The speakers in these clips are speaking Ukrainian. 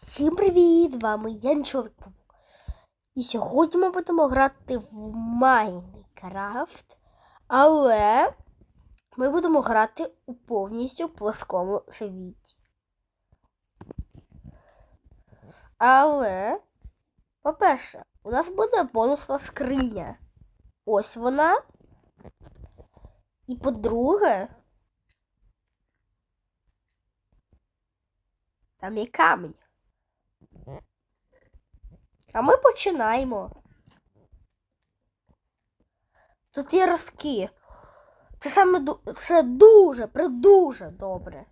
Всім привіт! Вами я Чоловік Павук. І сьогодні ми будемо грати в Майнкрафт, але ми будемо грати у повністю плоскому світі. Але, по-перше, у нас буде бонусна скриня. Ось вона. І по-друге, там є камінь. А ми починаємо. Тут є розки. Це саме це дуже, придуже добре.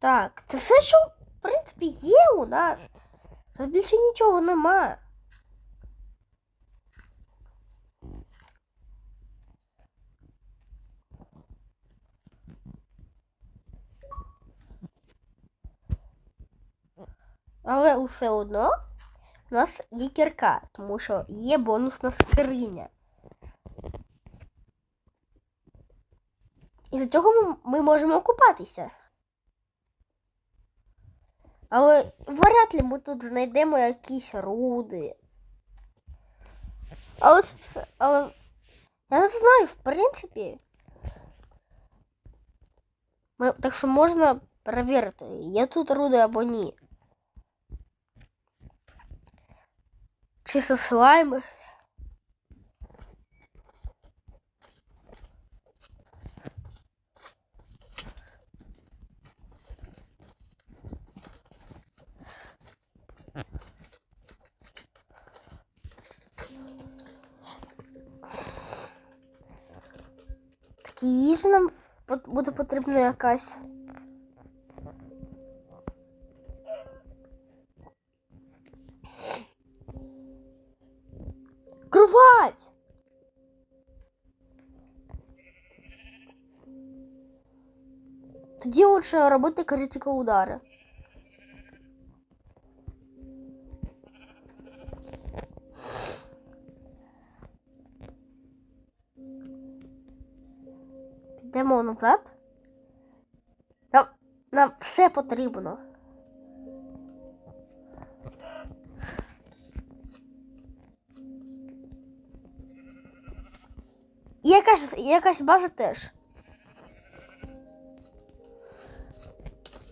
Так, це все, що, в принципі, є у нас. Тут більше нічого нема. Але все одно у нас є кірка, тому що є бонусна скриня. І за цього ми, можемо купатися. Але вряд ли ми тут знайдемо якісь руди. Але, але я не знаю, в принципі. Ми, так що можна перевірити, є тут руди або ні. Чисто слайми. Так їжа нам буде потрібна якась. Кровать! Тоді лучше робити критикал удари. Підемо назад. Нам, нам все потрібно. Якась, якась база теж.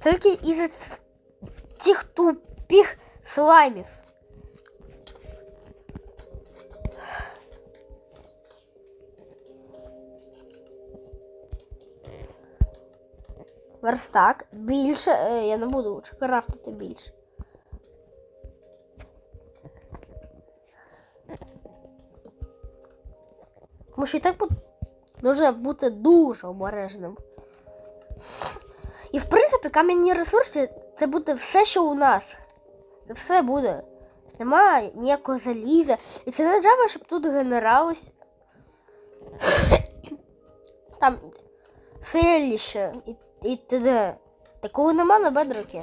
Тільки із цих тупих слаймів. Верстак більше. е, я не буду крафтити більше. Тому що і так може бути дуже обережним. І в принципі кам'яні ресурси це буде все, що у нас. Це все буде. Немає ніякого заліза. І це не треба, щоб тут генералось. Там селище і, і т.д. Такого нема на бедрокі.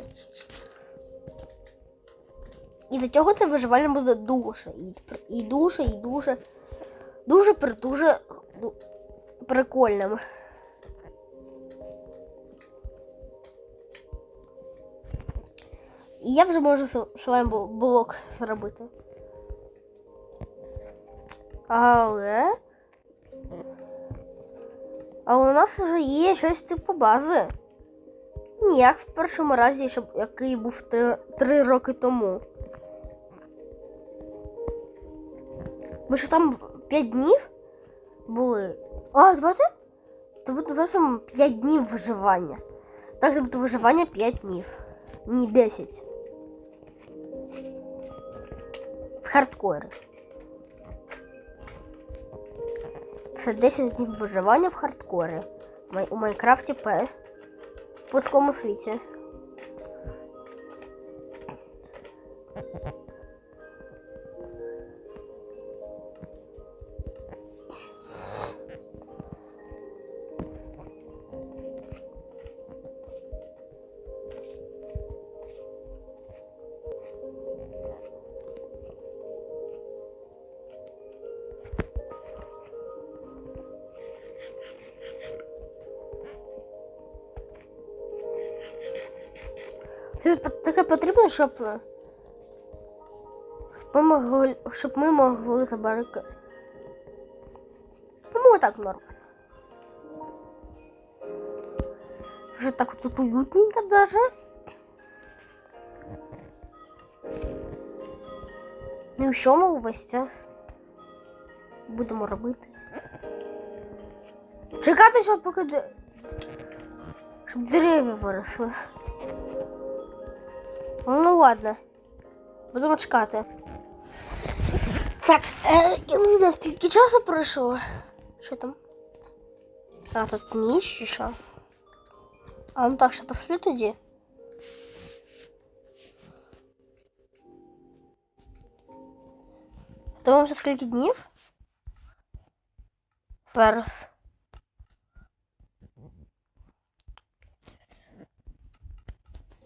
І до цього це виживання буде дуже. І, і дуже, і дуже. Дуже дуже ну, прикольним. І я вже можу слайм-блок зробити. Але. Але у нас вже є щось типу бази. Ні, як в першому разі, щоб який був три, три роки тому. Ми що там 5 днів були. А, давайте? Це буде зовсім 5 днів виживання. Так, це буде виживання 5 днів. Ні, 10. В хардкорі. Це 10 днів виживання в хардкорі. У Майнкрафті П. В плоскому світі. Таке потрібно, щоб ми могли, щоб ми могли забарити. Ну, так нормально. Вже так тут уютненько даже. Ну і що ми увесь час будемо робити? Чекати, щоб поки щоб дерев'я виросли. Ну ладно. Будемо чекати. Так, е, я не знаю, скільки часу пройшло. Що там? А, тут ніч чи що? А ну так, ще посплю тоді. Думаю, скільки днів? Зараз.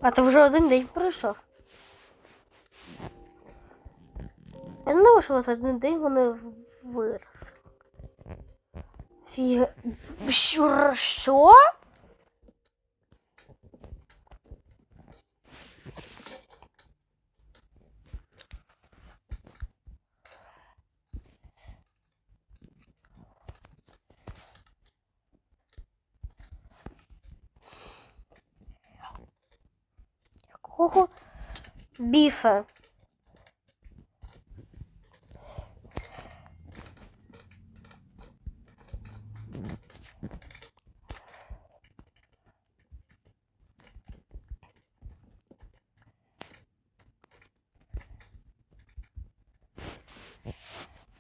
А то вже один день пройшов. Я не думаю, що за один день вони виросли. Фіга. Що? Якого біса?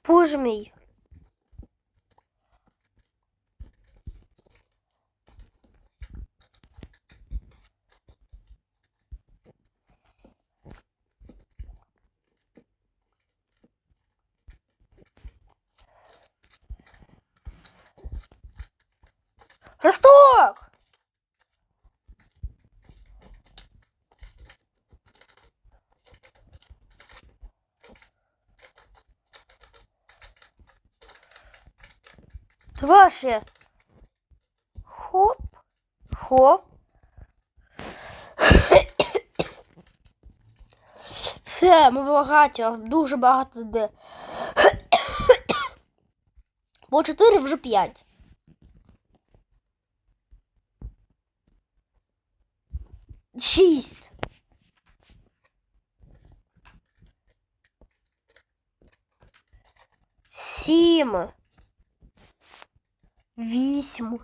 Боже мій. Два. Хоп. Хоп. Все, ми багаті, дуже багато де. По 4 вже 5. Шість. Сім. Вісім.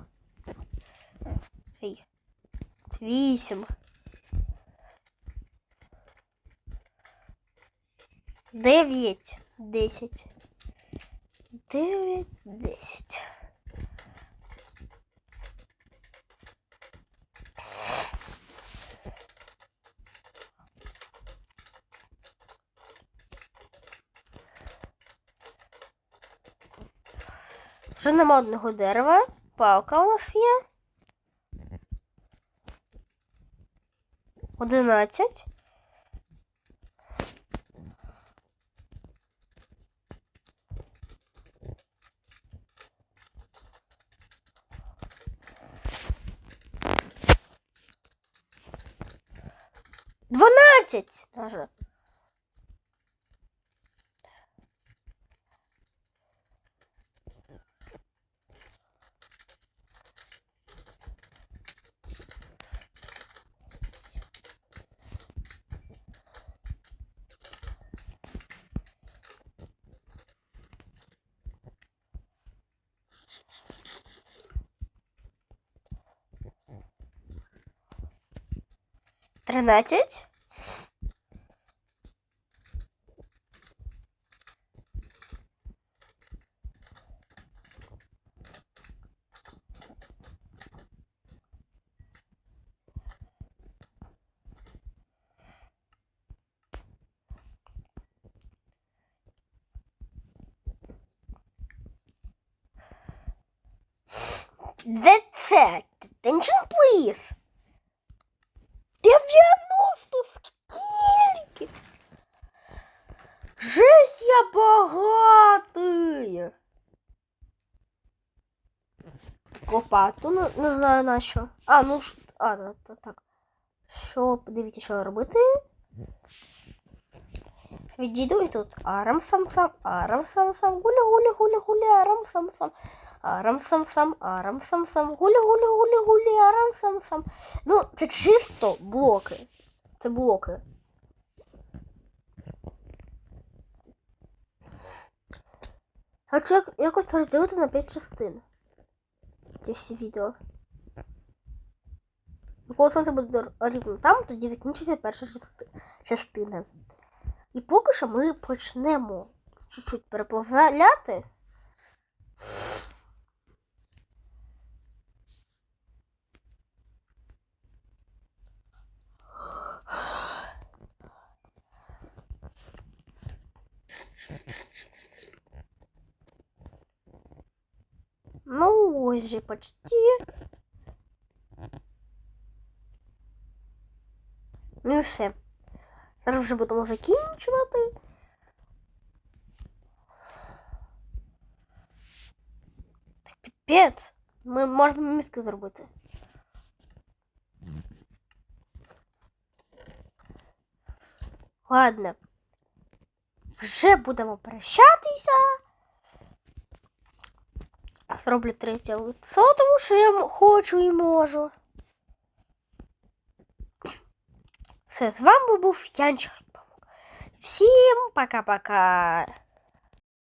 Ей. Вісім. Дев'ять. Десять. Дев'ять, десять. Вже нема одного дерева. Палка у нас є. Одинадцять. Дванадцять даже. Тринадцять. That's Копату, не, не знаю на що. А, ну ш- а, та- та- так. Що, дивіться, що робити. Відійду і тут. Арам сам сам, арам сам сам, гуля гуля гуля гуля, арам сам сам. Арам сам сам, арам сам сам, гуля гуля гуля гуля, арам сам сам. Ну, це чисто блоки. Це блоки. Хочу як- якось розділити на 5 частин. Ці всі відео. І коли сонце буде рівно там, тоді закінчиться перша частина. І поки що ми почнемо чуть-чуть переплавляти. Ну, ось же почти. Ну і все. Зараз вже будемо закінчувати. Так піпець. Ми можемо мізки зробити. Ладно. Вже будемо прощатися. Зроблю третє лицо, тому що я хочу і можу. Все, з вами був Янчик Павук. Всім пока-пока.